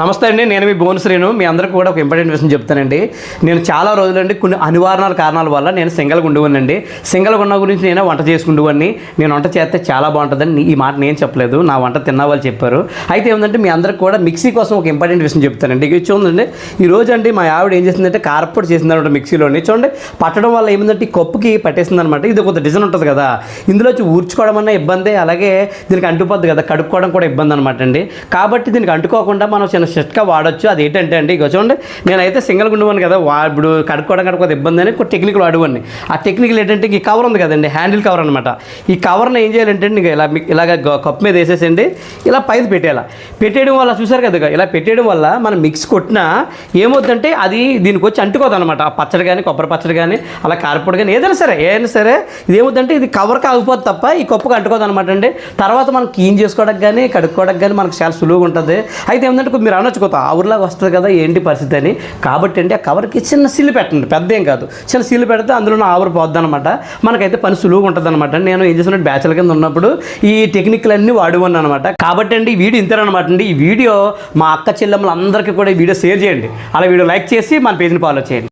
నమస్తే అండి నేను మీ భువన శ్రీను. మీ అందరికీ కూడా ఒక ఇంపార్టెంట్ విషయం చెప్తానండి. నేను చాలా రోజులండి కొన్ని అనివారణాల కారణాల వల్ల నేను సింగల్గా ఉండేవాడినండి సింగల్గా ఉన్న గురించి నేను వంట చేసుకుండేవాడిని నేను వంట చేస్తే చాలా బాగుంటుందని ఈ మాట నేను చెప్పలేదు. నా వంట తిన్న వాళ్ళు చెప్పారు. అయితే ఏంటంటే మీ అందరికి కూడా మిక్సీ కోసం ఒక ఇంపార్టెంట్ విషయం చెప్తానండి. ఇక చూడండి ఈ రోజు అండి మా ఆవిడ ఏం చేసిందంటే కారపొడి చేసిందనమాట మిక్సీలోని. చూడండి పట్టడం వల్ల ఏమిందంటే ఈ కప్పుకి పట్టేసింది అనమాట ఇది కొంత డిజైన్ ఉంటుంది కదా. ఇందులో వచ్చి ఊర్చుకోవడం అన్న ఇబ్బంది. అలాగే దీనికి అంటుపోద్ది కదా. కడుక్కోవడం కూడా ఇబ్బంది అనమాట అండి. కాబట్టి దీనికి అంటుకోకుండా మనం చిన్న షర్ట్గా వాడొచ్చు. అది ఏంటంటే అండి ఇక చూడండి నేనైతే సింగిల్ ఉండేవాను కదా వా ఇప్పుడు కడుక్కోవడం కనుక ఇబ్బంది అని కొన్ని టెక్నికల్ వాడేవాడిని. ఆ టెక్నికల్ ఏంటంటే ఈ కవర్ ఉంది కదండి హ్యాండిల్ కవర్ అనమాట ఈ కవర్ని ఏం చేయాలంటే ఇంకా ఇలా ఇలాగ కప్పు మీద వేసేసండి ఇలా పైన పెట్టేలా పెట్టేయడం వల్ల చూసారు కదా ఇక ఇలా పెట్టేయడం వల్ల మనం మిక్స్ కొట్టినా ఏమవుతుందంటే అది దీనికి వచ్చి అంటుకోదు అనమాట ఆ పచ్చడి కానీ కొబ్బరి పచ్చడి కానీ అలా కారపొడి కానీ ఏదైనా సరే ఏదైనా సరే ఇది ఏమవుతుందంటే ఇది కవర్ కాకపోతే తప్ప ఈ కప్పుకి అంటుకోదు అనమాట అండి. తర్వాత మనం క్లీన్ చేసుకోవడానికి కానీ కడుక్కోవడానికి కానీ మనకు చాలా సులువుగా ఉంటుంది. అయితే ఏమిటంటే మీరు అనొచ్చు కొత్త. ఆవురులాగా వస్తుంది కదా ఏంటి పరిస్థితి అని. కాబట్టి అండి ఆ కవర్కి చిన్న సిల్లు పెట్టండి పెద్ద ఏం కాదు. చిన్న సిల్లు పెడితే అందులో ఆవురు పోద్ది అనమాట మనకైతే పని సులువుగా ఉంటుంది అనమాట నేను ఏం చేసిన బ్యాచులర్ కింద ఉన్నప్పుడు ఈ టెక్నిక్లన్నీ వాడుకున్నాను అనమాట కాబట్టి అండి ఈ వీడియో ఇంతేనమాట అండి. ఈ వీడియో మా అక్క చెల్లెమ్మలందరికీ కూడా ఈ వీడియో షేర్ చేయండి. అలా వీడియో లైక్ చేసి మన పేజ్ని ఫాలో చేయండి.